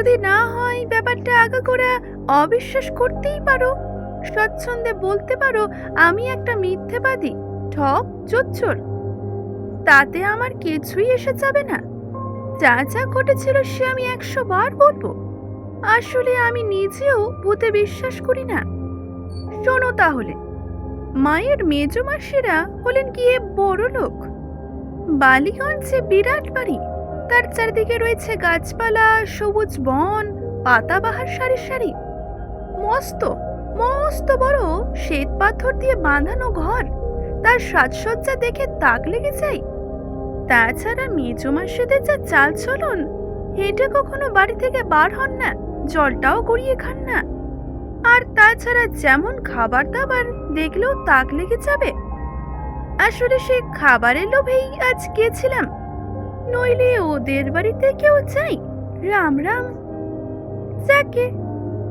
যদি না হয় ব্যাপারটা আগা আগাগোড়া অবিশ্বাস করতেই পারো। স্বচ্ছন্দে বলতে পারো, আমি একটা মিথ্যেবাদী, ঠক চোচ্চর তাতে আমার কিছুই এসে যাবে না। যা যা ঘটেছিল সে আমি একশো বার বলব। আসলে আমি নিজেও ভূতে বিশ্বাস করি না। শোনো তাহলে, মায়ের মেজমাসিরা হলেন গিয়ে বড় লোক বালিগঞ্জে বিরাট বাড়ি। তার চারদিকে রয়েছে গাছপালা, সবুজ বন, পাতাবাহার সারি সারি। মস্ত মস্ত বড় শ্বেত পাথর দিয়ে বাঁধানো ঘর। তার সাজসজ্জা দেখে তাক লেগে যায়। তাছাড়া মেজমাসিদের যা চাল চলন হেঁটে কখনো বাড়ি থেকে বার হন না, জলটাও গড়িয়ে খান না। আর তাছাড়া যেমন খাবার দাবার দেখলেও তাক লেগে যাবে। আসলে সে খাবারের লোভেই আজ গেছিলাম নইলে ওদের বাড়িতে কেউ যাই। রাম রাম। যাকে?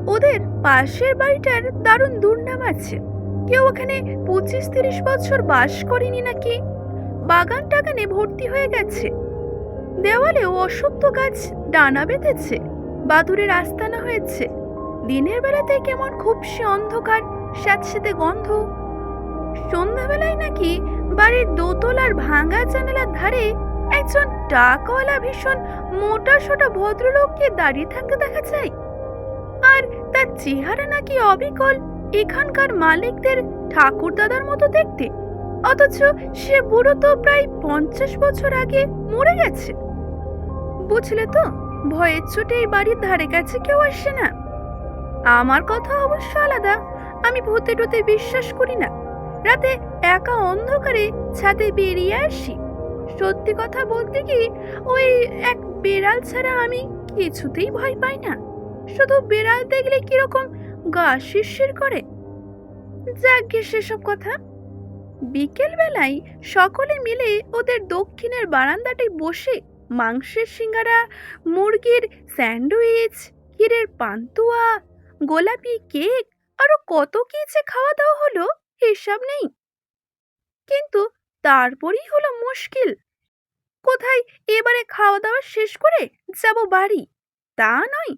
ওদের পাশের বাড়িটার দারুণ দুর্নাম আছে। কেউ ওখানে পঁচিশ তিরিশ বছর বাস করেনি নাকি? বাগান টাগানে ভর্তি হয়ে গেছে। দেওয়ালে অসত্য গাছ ডানা বেঁধেছে বাদুরের আস্তানা হয়েছে। দিনের বেলাতে কেমন খুব সে অন্ধকার স্যাঁতস্যাঁতে গন্ধ। সন্ধ্যাবেলায় নাকি বাড়ির দোতলার ভাঙা জানালার ধারে একজন ডাকওয়ালা ভীষণ মোটা সোটা ভদ্রলোককে দাঁড়িয়ে থাকতে দেখা যায়? আর তার চেহারা নাকি অবিকল, এখানকার মালিকদের ঠাকুর দাদার মতো দেখতে। অথচ সে বুড়ো তো প্রায় পঞ্চাশ বছর আগে মরে গেছে। বুঝলে তো, ভয়ের চোটে এই বাড়ির ধারে কাছে কেউ আসে না। আমার কথা অবশ্য আলাদা, আমি ভূতে টুতে বিশ্বাস করি না। রাতে একা অন্ধকারে ছাদে বেরিয়ে আসি। সত্যি কথা বলতে কি, ওই এক বেড়াল ছাড়া আমি কিছুতেই ভয় পাই না। শুধু বেড়াল দেখলে কীরকম গা শিরশির করে। যাকে সেসব কথা। বিকেল বেলায় সকলে মিলে ওদের দক্ষিণের বারান্দাটায় বসে মাংসের সিঙ্গারা, মুরগির স্যান্ডউইচ, ক্ষীরের পান্তুয়া, গোলাপি কেক, আরও কত কি যে খাওয়া দাওয়া হলো হিসাব নেই। কিন্তু তারপরেই হলো মুশকিল। কোথায় এবারে খাওয়া দাওয়া শেষ করে যাব বাড়ি? তা নয়।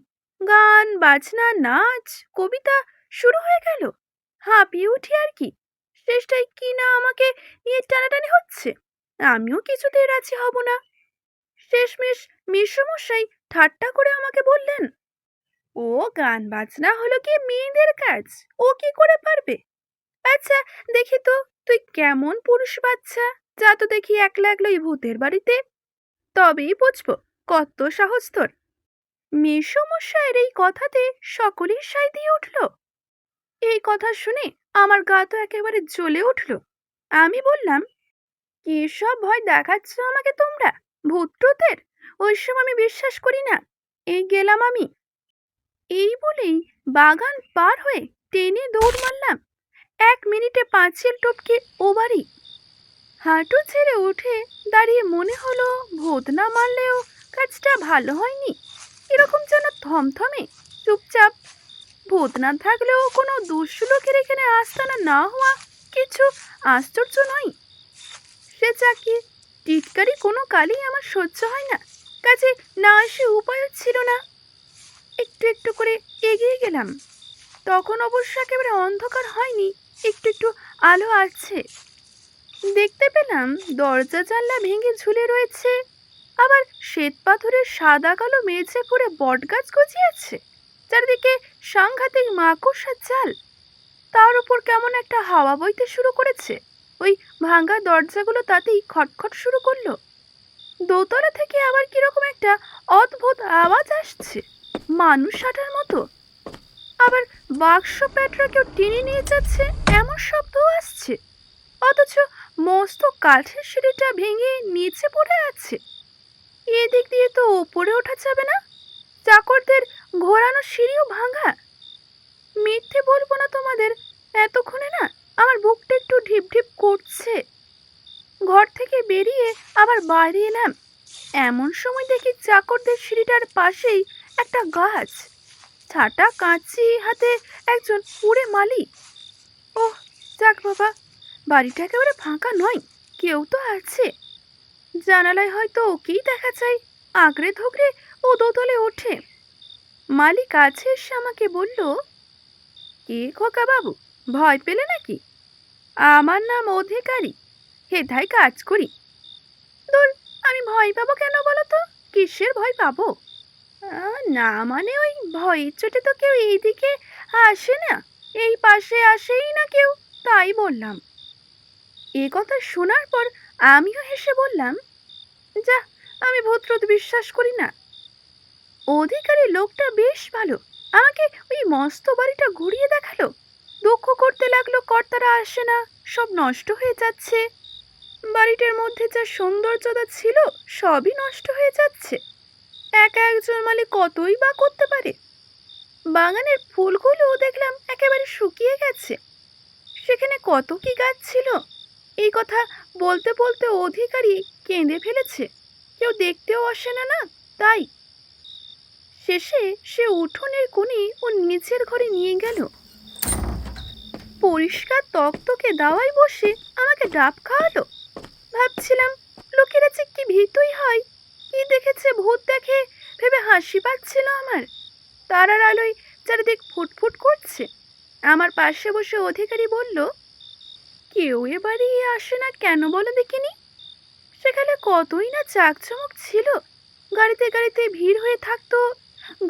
গান, বাজনা, নাচ, কবিতা শুরু হয়ে গেল। হাঁপিয়ে উঠি আর কি। শেষটায় কি না আমাকে নিয়ে টানাটানি হচ্ছে? আমিও কিছুতেই রাজি হব না। শেষমেশ মিশ্রমশাই ঠাট্টা করে আমাকে বললেন, ও, গান, বাজনা হলো কি মেয়েদের কাজ? ও কি করে পারবে? আচ্ছা দেখি তো, তুই কেমন পুরুষ বাচ্চা? যা তো দেখি একলা একলা ভূতের বাড়িতে। তবেই বুঝব কত সাহস তোর। মেসমশাইয়ের এই কথাতে সকলেই সাই দিয়ে উঠল। এই কথা শুনে আমার গা তো একেবারে জ্বলে উঠল। আমি বললাম, কি সব ভয় দেখাচ্ছ আমাকে তোমরা? ভূতটুতের ওইসব আমি বিশ্বাস করি না। এই গেলাম আমি। এই বলেই বাগান পার হয়ে টেনে দৌড় মারলাম। এক মিনিটে পাঁচিল টপকে ও বাড়ি হাঁটু ছেড়ে উঠে দাঁড়িয়ে মনে হলো, ভূত না মারলেও কাজটা ভালো হয়নি। এরকম যেন থমথমে, চুপচাপ। ভূত না থাকলেও কোনো দুষ্টু লোকের এখানে আস্তানা না হওয়া কিছু আশ্চর্য নয়। সে চাকি টিটকারি কোনো কালই আমার সহ্য হয় না, কাজে না আসে উপায় ছিল না। একটু একটু করে এগিয়ে গেলাম। তখন অবশ্য একেবারে অন্ধকার হয়নি, একটু একটু আলো আসছে। দেখতে পেলাম দরজা জানলা ভেঙে ঝুলে রয়েছে। আবার শ্বেত পাথরের সাদা কালো মেঝে পরে বটগাছ গজিয়েছে। চারিদিকে সাংঘাতিক মাকড়সার জাল। তার উপর কেমন একটা হাওয়া বইতে শুরু করেছে। ওই ভাঙা দরজাগুলো তাতেই খটখট শুরু করল। দোতলা থেকে আবার কীরকম একটা অদ্ভুত আওয়াজ আসছে। মানুষ হাঁটার মতো। আবার বাক্স প্যাটরা কেউ টেনে নিয়ে যাচ্ছে, এমন শব্দও আসছে। অথচ মস্ত কাঠের সিঁড়িটা ভেঙে নিচে পড়ে আছে। এদিক দিয়ে তো ওপরে ওঠা যাবে না। চাকরদের ঘোরানো সিঁড়িও ভাঙা। মিথ্যে বলব না তোমাদের, এতক্ষণে না আমার বুকটা একটু ঢিপ ঢিপ করছে। ঘর থেকে বেরিয়ে আবার বাইরে এলাম। এমন সময় দেখি চাকরদের সিঁড়িটার পাশেই একটা গাছ। ছাটা কাঁচি হাতে একজন পুড়ে মালি। ওহ, যাক বাবা বাড়িটা একেবারে ফাঁকা নয়, কেউ তো আছে। জানালায় হয়তো ওকেই দেখা যায়, আগড়ে ধগড়ে ও দোতলে ওঠে। মালিক আছে এসে আমাকে বলল, কে খোকা বাবু, ভয় পেলে নাকি? আমার নাম অধিকারী, হেথায় কাজ করি। দূর আমি ভয় পাবো কেন বলো তো? কিসের ভয় পাবো? না মানে ওই ভয়ের চোটে তো কেউ এইদিকে আসে না, এই পাশে আসেই না কেউ, তাই বললাম। এ কথা শোনার পর আমিও হেসে বললাম, যা, আমি ভূত্রত বিশ্বাস করি না। অধিকারী লোকটা বেশ ভালো। আমাকে ওই মস্ত বাড়িটা ঘুরিয়ে দেখাল। দুঃখ করতে লাগল কর্তারা আসে না, সব নষ্ট হয়ে যাচ্ছে। বাড়িটার মধ্যে যা সৌন্দর্যতা ছিল, সবই নষ্ট হয়ে যাচ্ছে। একা একজন মালিক কতই বা করতে পারে? বাগানের ফুলগুলোও দেখলাম একেবারে শুকিয়ে গেছে। সেখানে কত কি গাছ ছিল? এই কথা বলতে বলতে অধিকারী কেঁদে ফেলেছে। কেউ দেখতেও আসে না না, তাই। শেষে সে উঠোনের কোণে ও নিচের ঘরে নিয়ে গেল। পরিষ্কার তকতকে দাওয়ায় বসে আমাকে ডাব খাওয়ালো। ভাবছিলাম, লোকেরা যে কি ভীতুই হয়, কি দেখেছে ভূত দেখে ভেবে হাসি পাচ্ছিল আমার। তারার আলোয় চারিদিক ফুটফুট করছে। আমার পাশে বসে অধিকারী বলল কেউ এ আসে না কেন বলো দেখিনি? সেখানে কতই না চাকচমক ছিল। গাড়িতে গাড়িতে ভিড় হয়ে থাকতো।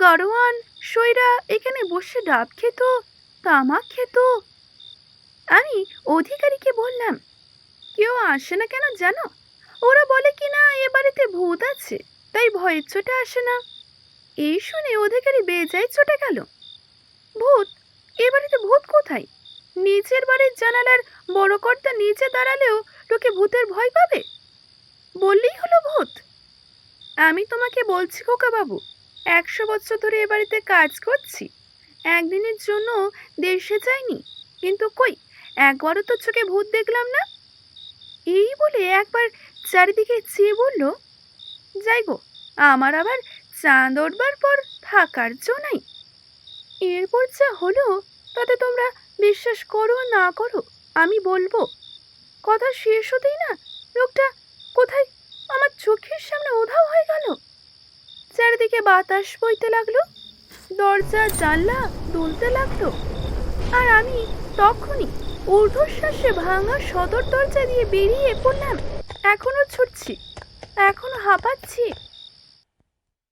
গাড়োয়ান, সৈরা এখানে বসে ডাব খেত, তামাক খেত। আমি অধিকারীকে বললাম, কেউ আসে না কেন জানো? ওরা বলে কি না এ বাড়িতে ভূত আছে, তাই ভয়ের চোটে আসে না। এই শুনে অধিকারী বেজায় চটে গেল। ভূত? এ বাড়িতে ভূত কোথায়? নিচের বাড়ির জানালার বড় কর্তা নিচে দাঁড়ালেও লোকে ভূতের ভয় পাবে? বললেই হলো ভূত। আমি তোমাকে বলছি খোকা বাবু একশো বছর ধরে এ বাড়িতে কাজ করছি। একদিনের জন্য দেশে যাইনি, কিন্তু কই, একবারও তো চোখে ভূত দেখলাম না? এই বলে একবার চারিদিকে চেয়ে বলল, যাই গো, আমার আবার চাঁদ ওঠবার পর থাকার জো নাই। এরপর যা হলো, তাতে তোমরা বিশ্বাস করো না করো, আমি বলব। কথা শেষ হতেই না লোকটা কোথায় আমার চোখের সামনে উধাও হয়ে গেল। চারিদিকে বাতাস বইতে লাগল, দরজা, জানলা দুলতে লাগল, আর আমি তখনই ঊর্ধ্বশ্বাসে ভাঙা সদর দরজা দিয়ে বেরিয়ে পড়লাম। এখনও ছুটছি, এখনও হাঁপাচ্ছি